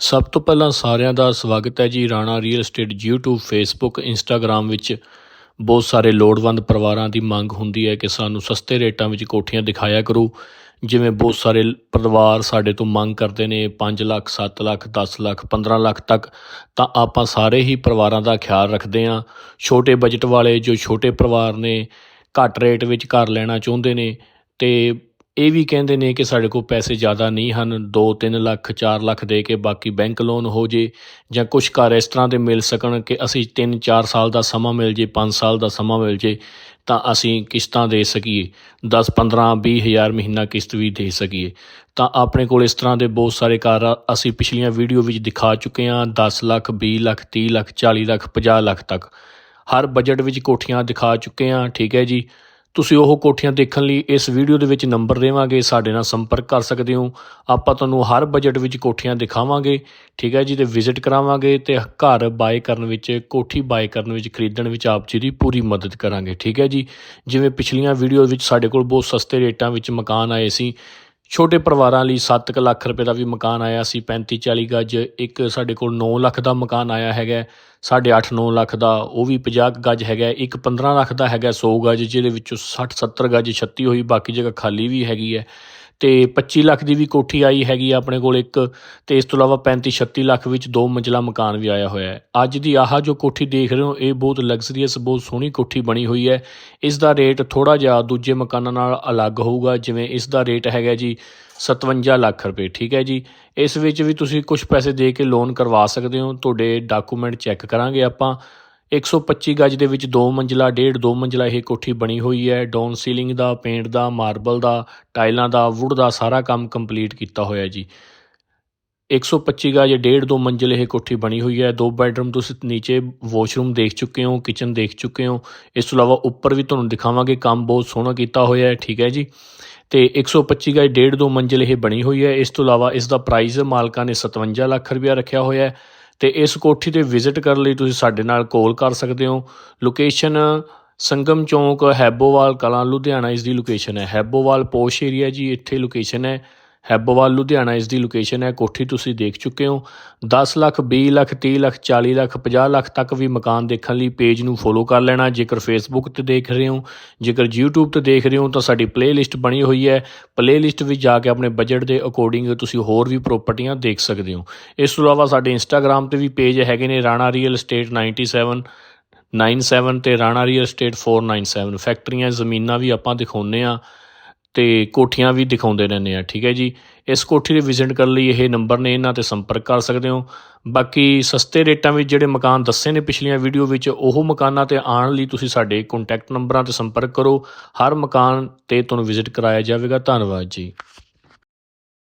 ਸਭ ਤੋਂ ਪਹਿਲਾਂ ਸਾਰਿਆਂ ਦਾ ਸਵਾਗਤ ਹੈ ਜੀ Rana real estate YouTube, Facebook, Instagram ਵਿੱਚ। ਬਹੁਤ ਸਾਰੇ ਲੋੜਵੰਦ ਪਰਿਵਾਰਾਂ ਦੀ ਮੰਗ ਹੁੰਦੀ ਹੈ ਕਿ ਸਾਨੂੰ ਸਸਤੇ ਰੇਟਾਂ ਵਿੱਚ ਕੋਠੀਆਂ ਦਿਖਾਇਆ ਕਰੋ। ਜਿਵੇਂ ਬਹੁਤ ਸਾਰੇ ਪਰਿਵਾਰ ਸਾਡੇ ਤੋਂ ਮੰਗ ਕਰਦੇ ਨੇ 5 ਲੱਖ 7 ਲੱਖ 10 ਲੱਖ 15 ਲੱਖ ਤੱਕ, ਤਾਂ ਆਪਾਂ ਸਾਰੇ ਹੀ ਪਰਿਵਾਰਾਂ ਦਾ ਖਿਆਲ ਰੱਖਦੇ ਹਾਂ। ਛੋਟੇ ਬਜਟ ਵਾਲੇ ਜੋ ਛੋਟੇ ਪਰਿਵਾਰ ਨੇ ਘੱਟ ਰੇਟ ਵਿੱਚ ਘਰ ਲੈਣਾ ਚਾਹੁੰਦੇ ਨੇ, ਤੇ ਇਹ ਵੀ ਕਹਿੰਦੇ ਨੇ ਕਿ ਸਾਡੇ ਕੋਲ ਪੈਸੇ ਜ਼ਿਆਦਾ ਨਹੀਂ ਹਨ 2-3 ਲੱਖ 4 ਲੱਖ ਦੇ ਕੇ ਬਾਕੀ ਬੈਂਕ ਲੋਨ ਹੋ ਜੇ ਜਾਂ ਕੁਝ ਘਰ ਇਸ ਤਰ੍ਹਾਂ ਦੇ ਮਿਲ ਸਕਣ ਕਿ ਅਸੀਂ 3-4 ਸਾਲ ਦਾ ਸਮਾਂ ਮਿਲ ਜੇ 5 ਸਾਲ ਦਾ ਸਮਾਂ ਮਿਲ ਜੇ, ਤਾਂ ਅਸੀਂ ਕਿਸ਼ਤਾਂ ਦੇ ਸਕੀਏ। 10 15 20 ਹਜ਼ਾਰ ਮਹੀਨਾ ਕਿਸ਼ਤ ਵੀ ਦੇ ਸਕੀਏ। ਤਾਂ ਆਪਣੇ ਕੋਲ ਇਸ ਤਰ੍ਹਾਂ ਦੇ ਬਹੁਤ ਸਾਰੇ ਕਾਰ ਅਸੀਂ ਪਿਛਲੀਆਂ ਵੀਡੀਓ ਵਿੱਚ ਦਿਖਾ ਚੁੱਕੇ ਹਾਂ 10 ਲੱਖ 20 ਲੱਖ 30 ਲੱਖ 40 ਲੱਖ 50 ਲੱਖ ਤੱਕ। ਹਰ ਬਜਟ ਵਿੱਚ ਕੋਠੀਆਂ ਦਿਖਾ ਚੁੱਕੇ ਹਾਂ, ਠੀਕ ਹੈ ਜੀ। ਤੁਸੀਂ ਉਹ ਕੋਠੀਆਂ ਦੇਖਣ ਲਈ ਇਸ ਵੀਡੀਓ ਦੇ ਵਿੱਚ ਨੰਬਰ ਦੇਵਾਂਗੇ, ਸਾਡੇ ਨਾਲ ਸੰਪਰਕ ਕਰ ਸਕਦੇ ਹੋ। ਆਪਾਂ ਤੁਹਾਨੂੰ ਹਰ ਬਜਟ ਵਿੱਚ ਕੋਠੀਆਂ ਦਿਖਾਵਾਂਗੇ, ਠੀਕ ਹੈ ਜੀ, ਤੇ ਵਿਜ਼ਿਟ ਕਰਾਵਾਂਗੇ ਤੇ ਘਰ ਬਾਏ ਕਰਨ ਵਿੱਚ, ਕੋਠੀ ਬਾਏ ਕਰਨ ਵਿੱਚ, ਖਰੀਦਣ ਵਿੱਚ ਆਪ ਜੀ ਦੀ ਪੂਰੀ ਮਦਦ ਕਰਾਂਗੇ, ਠੀਕ ਹੈ ਜੀ। ਜਿਵੇਂ ਪਿਛਲੀਆਂ ਵੀਡੀਓ ਵਿੱਚ ਸਾਡੇ ਕੋਲ ਬਹੁਤ ਸਸਤੇ ਰੇਟਾਂ ਵਿੱਚ ਮਕਾਨ ਆਏ ਸੀ ਛੋਟੇ ਪਰਿਵਾਰਾਂ ਲਈ 7 ਲੱਖ ਰੁਪਏ ਦਾ ਵੀ ਮਕਾਨ ਆਇਆ ਸੀ 35 40 ਗੱਜ, ਇੱਕ ਸਾਡੇ ਕੋਲ 9 ਲੱਖ ਦਾ ਮਕਾਨ ਆਇਆ ਹੈਗਾ, ਸਾਢੇ ਅੱਠ 9 ਲੱਖ ਦਾ, ਉਹ ਵੀ 50 ਕੁ ਗੱਜ ਹੈਗਾ, ਇੱਕ 15 ਲੱਖ ਦਾ ਹੈਗਾ 100 ਗੱਜ, ਜਿਹਦੇ ਵਿੱਚੋਂ 60 70 ਗੱਜ 36 ਹੋਈ, ਬਾਕੀ ਜਗ੍ਹਾ ਖਾਲੀ ਵੀ ਹੈਗੀ ਹੈ। ਅਤੇ ਪੱਚੀ ਲੱਖ ਦੀ ਵੀ ਕੋਠੀ ਆਈ ਹੈਗੀ ਆਪਣੇ ਕੋਲ ਇੱਕ ਅਤੇ ਇਸ ਤੋਂ ਇਲਾਵਾ 35 36 ਲੱਖ ਵਿੱਚ ਦੋ ਮੰਜ਼ਲਾ ਮਕਾਨ ਵੀ ਆਇਆ ਹੋਇਆ ਹੈ। ਅੱਜ ਦੀ ਆਹ ਜੋ ਕੋਠੀ ਦੇਖ ਰਹੇ ਹੋ, ਇਹ ਬਹੁਤ ਲਗਜ਼ਰੀਅਸ ਬਹੁਤ ਸੋਹਣੀ ਕੋਠੀ ਬਣੀ ਹੋਈ ਹੈ। ਇਸ ਦਾ ਰੇਟ ਥੋੜਾ ਜਿਹਾ ਦੂਜੇ ਮਕਾਨਾਂ ਨਾਲ ਅਲੱਗ ਹੋਊਗਾ, ਜਿਵੇਂ ਇਸ ਦਾ ਰੇਟ ਹੈਗਾ ਜੀ 57 ਲੱਖ ਰੁਪਏ, ਠੀਕ ਹੈ ਜੀ। ਇਸ ਵਿੱਚ ਵੀ ਤੁਸੀਂ ਕੁਝ ਪੈਸੇ ਦੇ ਕੇ ਲੋਨ ਕਰਵਾ ਸਕਦੇ ਹੋ, ਤੁਹਾਡੇ ਡਾਕੂਮੈਂਟ ਚੈੱਕ ਕਰਾਂਗੇ ਆਪਾਂ। 125 ਗਜ ਦੇ ਵਿੱਚ ਦੋ ਮੰਜ਼ਲਾ, ਡੇਢ ਦੋ ਮੰਜ਼ਲਾ ਇਹ ਕੋਠੀ ਬਣੀ ਹੋਈ ਹੈ। ਡਾਊਨ ਸੀਲਿੰਗ ਦਾ ਪੇਂਟ ਦਾ ਮਾਰਬਲ ਦਾ ਟਾਈਲਾਂ ਦਾ ਵੁੱਡ ਦਾ ਸਾਰਾ ਕੰਮ ਕੰਪਲੀਟ ਕੀਤਾ ਹੋਇਆ ਜੀ। 125 ਗਜ ਡੇਢ ਦੋ ਮੰਜ਼ਿਲ ਇਹ ਕੋਠੀ ਬਣੀ ਹੋਈ ਹੈ। ਦੋ ਬੈਡਰੂਮ ਤੁਸੀਂ ਨੀਚੇ ਵਾਸ਼ਰੂਮ ਦੇਖ ਚੁੱਕੇ ਹੋ, ਕਿਚਨ ਦੇਖ ਚੁੱਕੇ ਹੋ। ਇਸ ਤੋਂ ਇਲਾਵਾ ਉੱਪਰ ਵੀ ਤੁਹਾਨੂੰ ਦਿਖਾਵਾਂਗੇ, ਕੰਮ ਬਹੁਤ ਸੋਹਣਾ ਕੀਤਾ ਹੋਇਆ ਹੈ, ਠੀਕ ਹੈ ਜੀ। ਤੇ 125 ਗਜ ਡੇਢ ਦੋ ਮੰਜ਼ਿਲ ਇਹ ਬਣੀ ਹੋਈ ਹੈ। ਇਸ ਤੋਂ ਇਲਾਵਾ ਇਸ ਦਾ ਪ੍ਰਾਈਸ ਮਾਲਕਾਂ ਨੇ 57 ਲੱਖ ਰੁਪਇਆ ਰੱਖਿਆ ਹੋਇਆ ਹੈ। ਅਤੇ ਇਸ ਕੋਠੀ ਤੇ ਵਿਜ਼ਿਟ ਕਰਨ ਲਈ ਤੁਸੀਂ ਸਾਡੇ ਨਾਲ ਕੋਲ ਕਰ ਸਕਦੇ ਹੋ। ਲੋਕੇਸ਼ਨ ਸੰਗਮ ਚੌਂਕ, ਹੈਬੋਵਾਲ, ਕਲਾਂ, ਲੁਧਿਆਣਾ, ਇਸ ਦੀ ਲੋਕੇਸ਼ਨ ਹੈ। ਹੈਬੋਵਾਲ ਪੋਸ਼ ਏਰੀਆ ਜੀ, ਇੱਥੇ ਲੋਕੇਸ਼ਨ ਹੈ। ਹੈਬੋਵਾਲ ਲੁਧਿਆਣਾ ਇਸ ਦੀ ਲੋਕੇਸ਼ਨ ਹੈ। ਕੋਠੀ ਤੁਸੀਂ ਦੇਖ ਚੁੱਕੇ ਹੋ। 10 ਲੱਖ 20 ਲੱਖ 30 ਲੱਖ 40 ਲੱਖ 50 ਲੱਖ ਤੱਕ ਵੀ ਮਕਾਨ ਦੇਖਣ ਲਈ ਪੇਜ ਨੂੰ ਫੋਲੋ ਕਰ ਲੈਣਾ। ਜੇਕਰ ਫੇਸਬੁੱਕ ਤੇ ਦੇਖ ਰਹੇ ਹੋ, ਜੇਕਰ YouTube ਤੇ ਦੇਖ ਰਹੇ ਹੋ, ਤਾਂ ਸਾਡੀ ਪਲੇਲਿਸਟ ਬਣੀ ਹੋਈ ਹੈ। ਪਲੇਲਿਸਟ ਵਿੱਚ ਜਾ ਕੇ ਆਪਣੇ ਬਜਟ ਦੇ ਅਕੋਰਡਿੰਗ ਤੁਸੀਂ ਹੋਰ ਵੀ ਪ੍ਰਾਪਰਟੀਆਂ ਦੇਖ ਸਕਦੇ ਹੋ। ਇਸ ਤੋਂ ਇਲਾਵਾ ਸਾਡੇ ਇੰਸਟਾਗ੍ਰam ਤੇ ਵੀ ਪੇਜ ਹੈਗੇ ਨੇ, ਰਾਣਾ ਰੀਅਲ ਏਸਟੇਟ 97 97 ਤੇ ਰਾਣਾ ਰੀਅਲ ਏਸਟੇਟ 497 ਫੈਕਟਰੀਆਂ ਜ਼ਮੀਨਾਂ ਵੀ ਆਪਾਂ ਦਿਖਾਉਂਦੇ ਆ ਅਤੇ ਕੋਠੀਆਂ ਵੀ ਦਿਖਾਉਂਦੇ ਰਹਿੰਦੇ ਆ, ਠੀਕ ਹੈ ਜੀ? ਇਸ ਕੋਠੀ ਦੇ ਵਿਜ਼ਿਟ ਕਰਨ ਲਈ ਇਹ ਨੰਬਰ ਨੇ ਇਹਨਾਂ ਤੇ ਸੰਪਰਕ ਕਰ ਸਕਦੇ ਹੋ। ਬਾਕੀ ਸਸਤੇ ਰੇਟਾਂ ਵਿੱਚ ਜਿਹੜੇ ਮਕਾਨ ਦੱਸੇ ਨੇ ਪਿਛਲੀਆਂ ਵੀਡੀਓ ਵਿੱਚ, ਉਹ ਮਕਾਨਾਂ ਤੇ ਆਉਣ ਲਈ ਤੁਸੀਂ ਸਾਡੇ ਕੰਟੈਕਟ ਨੰਬਰਾਂ ਤੇ ਸੰਪਰਕ ਕਰੋ। ਹਰ ਮਕਾਨ ਤੇ ਤੁਹਾਨੂੰ ਵਿਜ਼ਿਟ ਕਰਾਇਆ ਜਾਵੇਗਾ। ਧੰਨਵਾਦ ਜੀ।